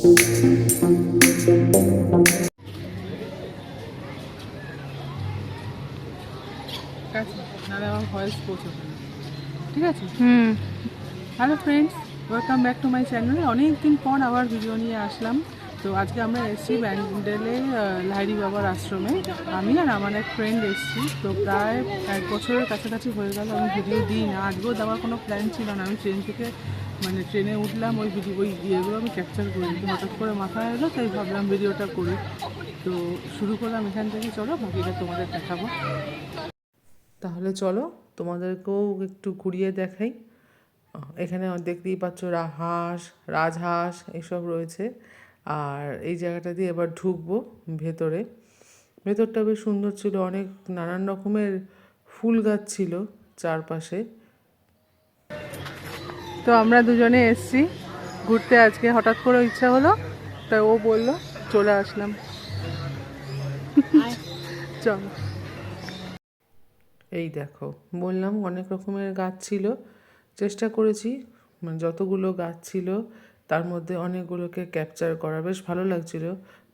ঠিক আছে হুম। Hello friends welcome back to my চ্যানেলে অনেক দিন পর আবার ভিডিও নিয়ে আসলাম। তো আজকে আমরা এসেছি ব্যান্ডেলে লাহিড়ি বাবার আশ্রমে। আমি আর আমার এক ফ্রেন্ড এসেছি। তো প্রায় এক বছরের কাছাকাছি হয়ে গেল আমি ভিডিও দিই না আজকেও দেওয়ার কোনো প্ল্যান ছিল না। আমি ট্রেন থেকে মানে ট্রেনে উঠলাম, ওই ভিডিও ওই ইয়েগুলো আমি ক্যাপচার করি হঠাৎ করে মাথায় এলো, তাই ভাবলাম ভিডিওটা করি। তো শুরু করলাম এখান থেকে, চলো বাকিটা তোমাদের দেখাবো। তাহলে চলো, তোমাদেরকেও একটু ঘুরিয়ে দেখাই। এখানে দেখতেই পাচ্ছ হাঁস, রাজহাঁস, এসব রয়েছে। আর এই জায়গাটা দিয়ে এবার ঢুকবো ভেতরে। ভেতরটা বেশ সুন্দর ছিল, অনেক নানান রকমের ফুল গাছ ছিল চারপাশে। তো আমরা দুজনে এসছি। ঘুরতে আজকে হঠাৎ করে ইচ্ছা হলো তাই ও বলল, চলে আসলাম। চল। এই দেখো, বললাম অনেক রকমের গাছ ছিল, চেষ্টা করেছি মানে যতগুলো গাছ ছিল, তার মধ্যে অনেকগুলোকে ক্যাপচার করা। বেশ ভালো লাগছিল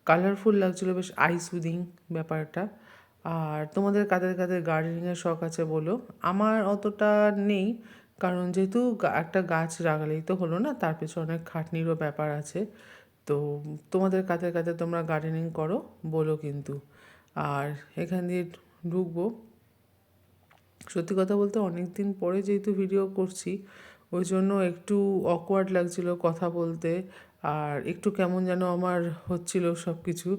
কালারফুল লাগছিল, বেশ আই সুদিং ব্যাপারটা। আর তোমাদের কাদের কাদের গার্ডেনিংয়ের শখ আছে বলো? আমার অতটা নেই কারণ যেহেতু একটা গাছ লাগালেই তো হলো না, তার পেছনে অনেক খাটনিরও ব্যাপার আছে। তো তোমাদের কাদের কাদের তোমরা গার্ডেনিং করো, বলো কিন্তু। আর এখান দিয়ে ঢুকবো। সত্যি কথা বলতে অনেক দিন পরে যেহেতু ভিডিও করছি, ওই জন্য একটু অকওয়ার্ড লাগছিল কথা বলতে, আর একটু কেমন যেন আমার হচ্ছিল সব কিছু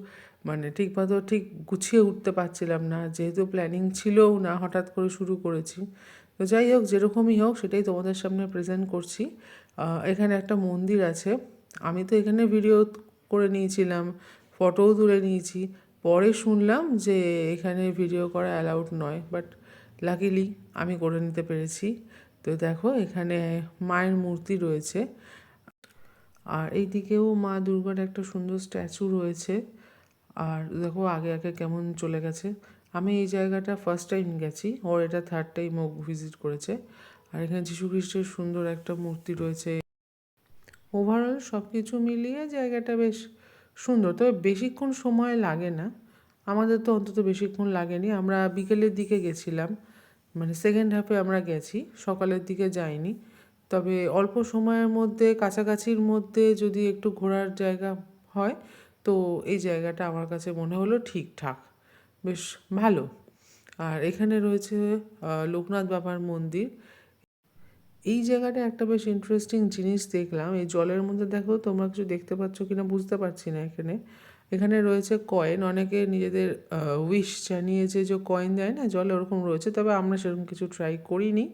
মানে ঠিক মতো ঠিক গুছিয়ে উঠতে পারছিলাম না, যেহেতু প্ল্যানিং ছিলও না, হঠাৎ করে শুরু করেছি। তো যাই হোক, যেরকমই হোক, সেটাই তোমাদের সামনে প্রেজেন্ট করছি। এখানে একটা মন্দির আছে। আমি তো এখানে ভিডিও করে নিয়েছিলাম ফটোও তুলে নিয়েছি। পরে শুনলাম যে এখানে ভিডিও করা অ্যালাউড নয় বাট লাকিলি আমি করে নিতে পেরেছি। তো দেখো, এখানে মায়ের মূর্তি রয়েছে। আর এই দিকেও মা দুর্গার একটা সুন্দর স্ট্যাচু রয়েছে। আর দেখো, আগে আগে কেমন চলে গেছে। আমি এই জায়গাটা ফার্স্ট টাইম গেছি। ওর এটা থার্ড টাইম ও ভিজিট করেছে। আর এখানে যীশু খ্রিস্টের সুন্দর একটা মূর্তি রয়েছে। ওভারঅল সব কিছু মিলিয়ে জায়গাটা বেশ সুন্দর। তবে বেশিক্ষণ সময় লাগে না। আমাদের তো অন্তত বেশিক্ষণ লাগেনি। আমরা বিকেলের দিকে গেছিলাম। মানে সেকেন্ড হাফে আমরা গেছি। সকালের দিকে যাইনি। তবে অল্প সময়ের মধ্যে, কাছাকাছির মধ্যে যদি একটু ঘোরার জায়গা হয়, তো এই জায়গাটা আমার কাছে মনে হলো ঠিকঠাক। বেশ ভালো। আর এখানে রয়েছে লোকনাথ বাবার মন্দির। এই জায়গাটা একটা বেশ ইন্টারেস্টিং জিনিস দেখলাম। এই জলের মধ্যে দেখো, তোমরা কিছু দেখতে পাচ্ছ কিনা বুঝতে পারছি না এখানে। এখানে রয়েছে কয়েন অনেকে নিজেদের উইশ জানিয়েছে যে কয়েন দেয় না, জলে ওরকম রয়েছে, তবে আমরা সেরকম কিছু ট্রাই করিনি।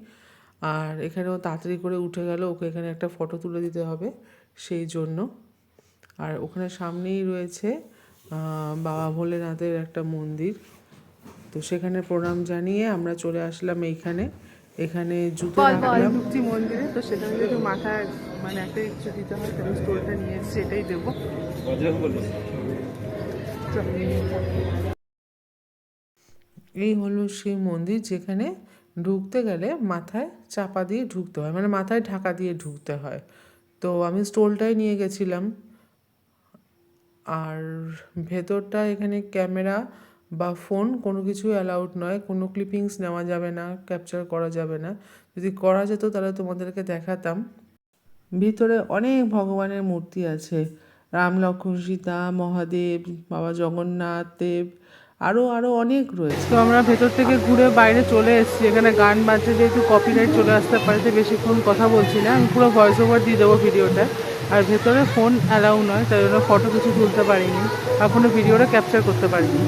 আর এখানেও তাড়াতাড়ি করে উঠে গেল, ওকে এখানে একটা ফটো তুলে দিতে হবে, সেই জন্য। আর ওখানে সামনেই রয়েছে বাবা ভোলেনাথের একটা মন্দির। তো সেখানে প্রণাম জানিয়ে আমরা চলে আসলাম এইখানে। এখানে জুতো রাখলাম। মন্দিরে তো সেখানে যদি মাথায় মানে একটা কিছু দিতে হয় তাহলে স্টোরটা নিয়ে এসেছি এটাই দেবো। এই হলো সেই মন্দির যেখানে ঢুকতে গেলে মাথায় চাপা দিয়ে ঢুকতে হয় মানে মাথায় ঢাকা দিয়ে ঢুকতে হয়। তো আমি স্টোলটাই নিয়ে গেছিলাম। আর ভেতরটা এখানে ক্যামেরা বা ফোন কোনো কিছু অ্যালাউড নয়, কোনো ক্লিপিংস নেওয়া যাবে না ক্যাপচার করা যাবে না। যদি করা যেত তাহলে তোমাদেরকে দেখাতাম। ভিতরে অনেক ভগবানের মূর্তি আছে। রাম, লক্ষ্মণ, সীতা, মহাদেব, বাবা জগন্নাথ, দেব আরও আরও অনেক রয়েছে। তো আমরা ভেতর থেকে ঘুরে বাইরে চলে এসেছি। এখানে গান বাজছে, যেহেতু কপিরাইট চলে আসতে পারে বেশিক্ষণ কথা বলছি না। আমি পুরো ভয়েস ওভার দিয়ে দেবো ভিডিওটা আর ভেতরে ফোন অ্যালাউ নয়, তাই জন্য ফটো কিছু তুলতে পারিনি, আর কোনো ভিডিওটা ক্যাপচার করতে পারিনি।